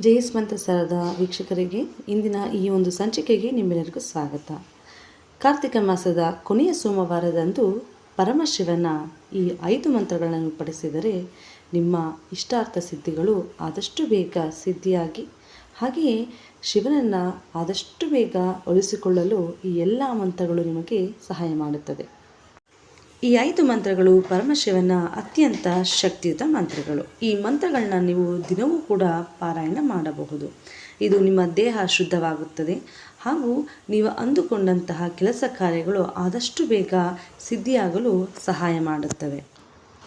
ಜಯಸ್ಮಂತ ಸರದ ವೀಕ್ಷಕರಿಗೆ ಇಂದಿನ ಈ ಒಂದು ಸಂಚಿಕೆಗೆ ನಿಮ್ಮೆಲ್ಲರಿಗೂ ಸ್ವಾಗತ. ಕಾರ್ತಿಕ ಮಾಸದ ಕೊನೆಯ ಸೋಮವಾರದಂದು ಪರಮಶಿವನ ಈ ಐದು ಮಂತ್ರಗಳನ್ನು ಪಡಿಸಿದರೆ ನಿಮ್ಮ ಇಷ್ಟಾರ್ಥ ಸಿದ್ಧಿಗಳು ಆದಷ್ಟು ಬೇಗ ಸಿದ್ಧಿಯಾಗಿ, ಹಾಗೆಯೇ ಶಿವನನ್ನು ಆದಷ್ಟು ಬೇಗ ಒಲಿಸಿಕೊಳ್ಳಲು ಈ ಎಲ್ಲ ಮಂತ್ರಗಳು ನಿಮಗೆ ಸಹಾಯ ಮಾಡುತ್ತದೆ. ಈ ಐದು ಮಂತ್ರಗಳು ಪರಮಶಿವನ ಅತ್ಯಂತ ಶಕ್ತಿಯುತ ಮಂತ್ರಗಳು. ಈ ಮಂತ್ರಗಳನ್ನ ನೀವು ದಿನವೂ ಕೂಡ ಪಾರಾಯಣ ಮಾಡಬಹುದು. ಇದು ನಿಮ್ಮ ದೇಹ ಶುದ್ಧವಾಗುತ್ತದೆ. ಹಾಗೂ ನೀವು ಅಂದುಕೊಂಡಂತಹ ಕೆಲಸ ಕಾರ್ಯಗಳು ಆದಷ್ಟು ಬೇಗ ಸಿದ್ಧಿಯಾಗಲು ಸಹಾಯ ಮಾಡುತ್ತವೆ.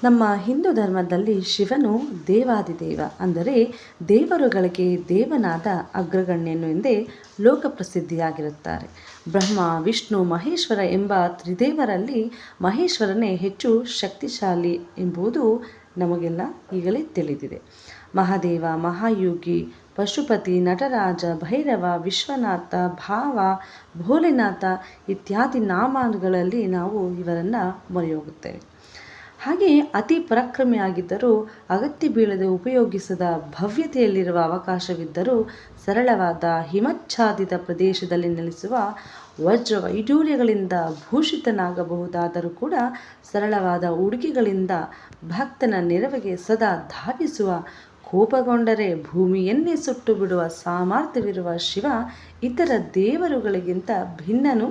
ನಮ್ಮ ಹಿಂದೂ ಧರ್ಮದಲ್ಲಿ ಶಿವನು ದೇವಾದಿದೇವ ಅಂದರೆ ದೇವರುಗಳಿಗೆ ದೇವನಾದ ಅಗ್ರಗಣ್ಯನು ಎಂದೇ ಲೋಕಪ್ರಸಿದ್ಧಿಯಾಗಿರುತ್ತಾರೆ ಬ್ರಹ್ಮ, ವಿಷ್ಣು, ಮಹೇಶ್ವರ ಎಂಬ ತ್ರಿದೇವರಲ್ಲಿ ಮಹೇಶ್ವರನೇ ಹೆಚ್ಚು ಶಕ್ತಿಶಾಲಿ ಎಂಬುದು ನಮಗೆಲ್ಲ ಈಗಲೇ ತಿಳಿದಿದೆ. ಮಹಾದೇವ, ಮಹಾಯೋಗಿ, ಪಶುಪತಿ, ನಟರಾಜ, ಭೈರವ, ವಿಶ್ವನಾಥ, ಭಾವ, ಭೋಲೆನಾಥ ಇತ್ಯಾದಿ ನಾಮಗಳಲ್ಲಿ ನಾವು ಇವರನ್ನು ಮೊರೆಯೋಗುತ್ತೇವೆ. ಹಾಗೆಯೇ ಅತಿ ಪರಾಕ್ರಮಿಯಾಗಿದ್ದರೂ ಅಗತ್ಯ ಬೀಳದೆ ಉಪಯೋಗಿಸದ ಭವ್ಯತೆಯಲ್ಲಿರುವ ಅವಕಾಶವಿದ್ದರೂ ಸರಳವಾದ ಹಿಮಚ್ಛಾದಿತ ಪ್ರದೇಶದಲ್ಲಿ ನೆಲೆಸುವ ವಜ್ರ ವೈಡೂರ್ಯಗಳಿಂದ ಭೂಷಿತನಾಗಬಹುದಾದರೂ ಕೂಡ ಸರಳವಾದ ಉಡುಗೆಗಳಿಂದ ಭಕ್ತನ ನೆರವಿಗೆ ಸದಾ ಧಾವಿಸುವ ಕೋಪಗೊಂಡರೆ ಭೂಮಿಯನ್ನೇ ಸುಟ್ಟು ಬಿಡುವ ಸಾಮರ್ಥ್ಯವಿರುವ ಶಿವ ಇತರ ದೇವರುಗಳಿಗಿಂತ ಭಿನ್ನನು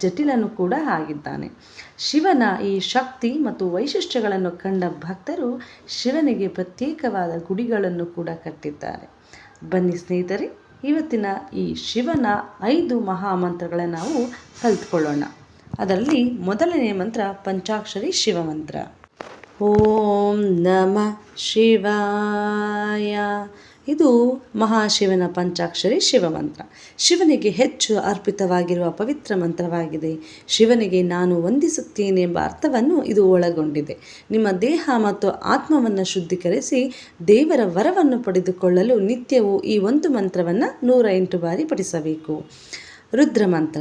ಜಟಿಲನು ಕೂಡ ಆಗಿದ್ದಾನೆ. ಶಿವನ ಈ ಶಕ್ತಿ ಮತ್ತು ವೈಶಿಷ್ಟ್ಯಗಳನ್ನು ಕಂಡ ಭಕ್ತರು ಶಿವನಿಗೆ ಪ್ರತ್ಯೇಕವಾದ ಗುಡಿಗಳನ್ನು ಕೂಡ ಕಟ್ಟಿದ್ದಾರೆ. ಬನ್ನಿ ಸ್ನೇಹಿತರೆ, ಇವತ್ತಿನ ಈ ಶಿವನ ಐದು ಮಹಾಮಂತ್ರಗಳನ್ನು ನಾವು ಕಲಿತ್ಕೊಳ್ಳೋಣ. ಅದರಲ್ಲಿ ಮೊದಲನೇ ಮಂತ್ರ ಪಂಚಾಕ್ಷರಿ ಶಿವಮಂತ್ರ. ಓಂ ನಮ ಶಿವಾಯ. ಇದು ಮಹಾಶಿವನ ಪಂಚಾಕ್ಷರಿ ಶಿವಮಂತ್ರ. ಶಿವನಿಗೆ ಹೆಚ್ಚು ಅರ್ಪಿತವಾಗಿರುವ ಪವಿತ್ರ ಮಂತ್ರವಾಗಿದೆ. ಶಿವನಿಗೆ ನಾನು ವಂದಿಸುತ್ತೇನೆ ಎಂಬ ಅರ್ಥವನ್ನು ಇದು ಒಳಗೊಂಡಿದೆ. ನಿಮ್ಮ ದೇಹ ಮತ್ತು ಆತ್ಮವನ್ನು ಶುದ್ಧೀಕರಿಸಿ ದೇವರ ವರವನ್ನು ಪಡೆದುಕೊಳ್ಳಲು ನಿತ್ಯವೂ ಈ ಒಂದು ಮಂತ್ರವನ್ನು ನೂರ ಎಂಟು ಬಾರಿ ಪಠಿಸಬೇಕು. ರುದ್ರ ಮಂತ್ರ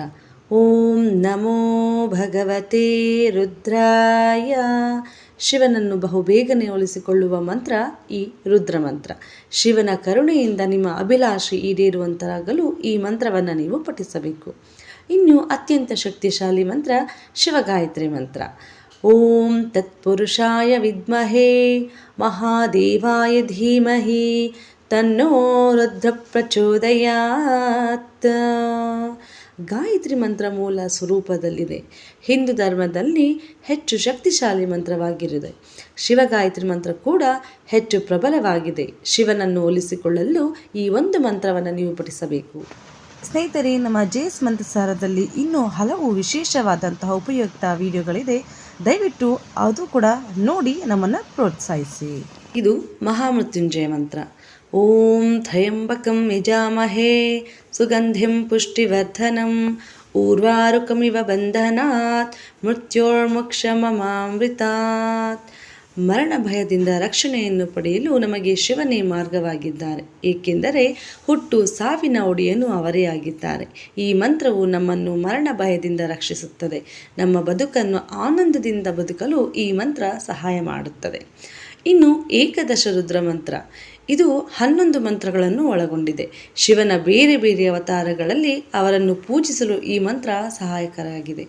ಓಂ ನಮೋ ಭಗವತೆ ರುದ್ರಾಯ. ಶಿವನನ್ನು ಬಹುಬೇಗನೆ ಒಲಿಸಿಕೊಳ್ಳುವ ಮಂತ್ರ ಈ ರುದ್ರ ಮಂತ್ರ. ಶಿವನ ಕರುಣೆಯಿಂದ ನಿಮ್ಮ ಅಭಿಲಾಷೆ ಈಡೇರುವಂತರಾಗಲು ಈ ಮಂತ್ರವನ್ನು ನೀವು ಪಠಿಸಬೇಕು. ಇನ್ನು ಅತ್ಯಂತ ಶಕ್ತಿಶಾಲಿ ಮಂತ್ರ ಶಿವಗಾಯತ್ರಿ ಮಂತ್ರ. ಓಂ ತತ್ಪುರುಷಾಯ ವಿದ್ಮಹೇ, ಮಹಾದೇವಾಯ ಧೀಮಹಿ, ತನ್ನೋ ರುದ್ರ ಪ್ರಚೋದಯಾತ್. ಗಾಯತ್ರಿ ಮಂತ್ರ ಮೂಲ ಸ್ವರೂಪದಲ್ಲಿದೆ. ಹಿಂದೂ ಧರ್ಮದಲ್ಲಿ ಹೆಚ್ಚು ಶಕ್ತಿಶಾಲಿ ಮಂತ್ರವಾಗಿರುತ್ತದೆ. ಶಿವಗಾಯತ್ರಿ ಮಂತ್ರ ಕೂಡ ಹೆಚ್ಚು ಪ್ರಬಲವಾಗಿದೆ. ಶಿವನನ್ನು ಒಲಿಸಿಕೊಳ್ಳಲು ಈ ಒಂದು ಮಂತ್ರವನ್ನು ನೀವು ಪಠಿಸಬೇಕು. ಸ್ನೇಹಿತರೆ ನಮ್ಮ ಜೇಸ್ ಮಂತ್ರಸಾರದಲ್ಲಿ ಇನ್ನೂ ಹಲವು ವಿಶೇಷವಾದಂತಹ ಉಪಯುಕ್ತ ವಿಡಿಯೋಗಳಿದೆ. ದಯವಿಟ್ಟು ಅದು ಕೂಡ ನೋಡಿ ನಮ್ಮನ್ನು ಪ್ರೋತ್ಸಾಹಿಸಿ. ಇದು ಮಹಾಮೃತ್ಯುಂಜಯ ಮಂತ್ರ. ಓಂ ಥಯಂಬಕಂ ಯಜಾಮಹೇ ಸುಗಂಧಿಂ ಪುಷ್ಟಿವರ್ಧನಂ ಊರ್ವಾರುಕಮಿವ ಬಂಧನಾತ್ ಮೃತ್ಯೋರ್ಮುಕ್ಷಮಮಾಮೃತಾತ್ ಮರಣ ಭಯದಿಂದ ರಕ್ಷಣೆಯನ್ನು ಪಡೆಯಲು ನಮಗೆ ಶಿವನೇ ಮಾರ್ಗವಾಗಿದ್ದಾರೆ, ಏಕೆಂದರೆ ಹುಟ್ಟು ಸಾವಿನ ಒಡೆಯನು ಅವರೇ ಆಗಿದ್ದಾರೆ. ಈ ಮಂತ್ರವು ನಮ್ಮನ್ನು ಮರಣ ಭಯದಿಂದ ರಕ್ಷಿಸುತ್ತದೆ. ನಮ್ಮ ಬದುಕನ್ನು ಆನಂದದಿಂದ ಬದುಕಲು ಈ ಮಂತ್ರ ಸಹಾಯ ಮಾಡುತ್ತದೆ. ಇನ್ನು ಏಕದಶ ರುದ್ರ ಮಂತ್ರ. ಇದು ಹನ್ನೊಂದು ಮಂತ್ರಗಳನ್ನು ಒಳಗೊಂಡಿದೆ. ಶಿವನ ಬೇರೆ ಬೇರೆ ಅವತಾರಗಳಲ್ಲಿ ಅವರನ್ನು ಪೂಜಿಸಲು ಈ ಮಂತ್ರ ಸಹಾಯಕರಾಗಿದೆ.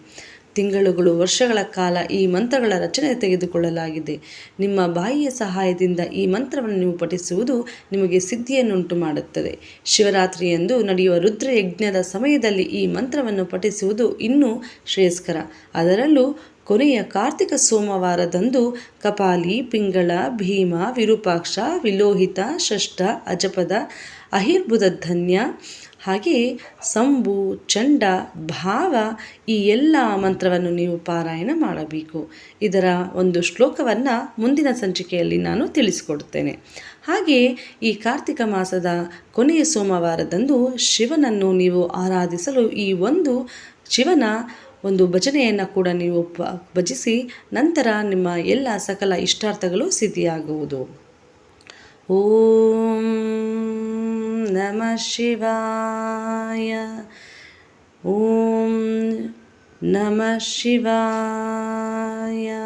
ತಿಂಗಳುಗಳು, ವರ್ಷಗಳ ಕಾಲ ಈ ಮಂತ್ರಗಳ ರಚನೆ ತೆಗೆದುಕೊಳ್ಳಲಾಗಿದೆ. ನಿಮ್ಮ ಬಾಯಿಯ ಸಹಾಯದಿಂದ ಈ ಮಂತ್ರವನ್ನು ನೀವು ಪಠಿಸುವುದು ನಿಮಗೆ ಸಿದ್ಧಿಯನ್ನುಂಟು ಮಾಡುತ್ತದೆ. ಶಿವರಾತ್ರಿಯಂದು ನಡೆಯುವ ರುದ್ರಯಜ್ಞದ ಸಮಯದಲ್ಲಿ ಈ ಮಂತ್ರವನ್ನು ಪಠಿಸುವುದು ಇನ್ನೂ ಶ್ರೇಯಸ್ಕರ. ಅದರಲ್ಲೂ ಕೊನೆಯ ಕಾರ್ತಿಕ ಸೋಮವಾರದಂದು ಕಪಾಲಿ, ಪಿಂಗಳ, ಭೀಮ, ವಿರೂಪಾಕ್ಷ, ವಿಲೋಹಿತ, ಷಷ್ಠ, ಅಜಪದ ಅಹಿರ್ಬುಧ ಧನ್ಯ ಹಾಗೆಯೇ ಸಂಬು, ಚಂಡ, ಭಾವ ಈ ಎಲ್ಲ ಮಂತ್ರವನ್ನು ನೀವು ಪಾರಾಯಣ ಮಾಡಬೇಕು. ಇದರ ಒಂದು ಶ್ಲೋಕವನ್ನು ಮುಂದಿನ ಸಂಚಿಕೆಯಲ್ಲಿ ನಾನು ತಿಳಿಸಿಕೊಡುತ್ತೇನೆ. ಹಾಗೆಯೇ ಈ ಕಾರ್ತಿಕ ಮಾಸದ ಕೊನೆಯ ಸೋಮವಾರದಂದು ಶಿವನನ್ನು ನೀವು ಆರಾಧಿಸಲು ಈ ಒಂದು ಶಿವನ ಒಂದು ಭಜನೆಯನ್ನು ಕೂಡ ನೀವು ಪ, ಭಜಿಸಿ ನಂತರ ನಿಮ್ಮ ಎಲ್ಲ ಸಕಲ ಇಷ್ಟಾರ್ಥಗಳು ಸಿದ್ಧಿಯಾಗುವುದು. ಓಂ नमः शिवाय। ॐ नमः शिवाय।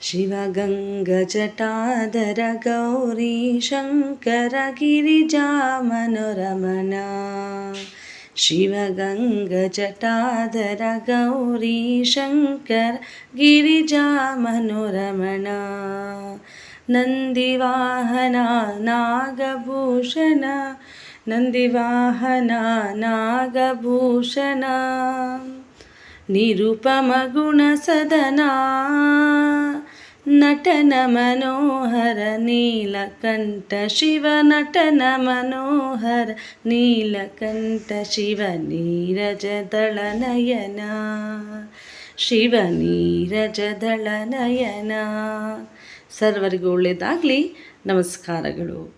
श शिवगङ्गजटाधर गौरी शङ्कर गिजा गौरी शङ्कर गिरिजा नन्दिवाहना नागभूषण नन्दिवाहना नागभूषण निरुपमगुणसदना नटनमनोहर नीलकण्ठ शिवनटनमनोहर नीलकण्ठ शिवनीरज दलनयना शिव नीरज दलनयना ಸರ್ವರಿಗೂ ಒಳ್ಳೆಯದಾಗಲಿ. ನಮಸ್ಕಾರಗಳು.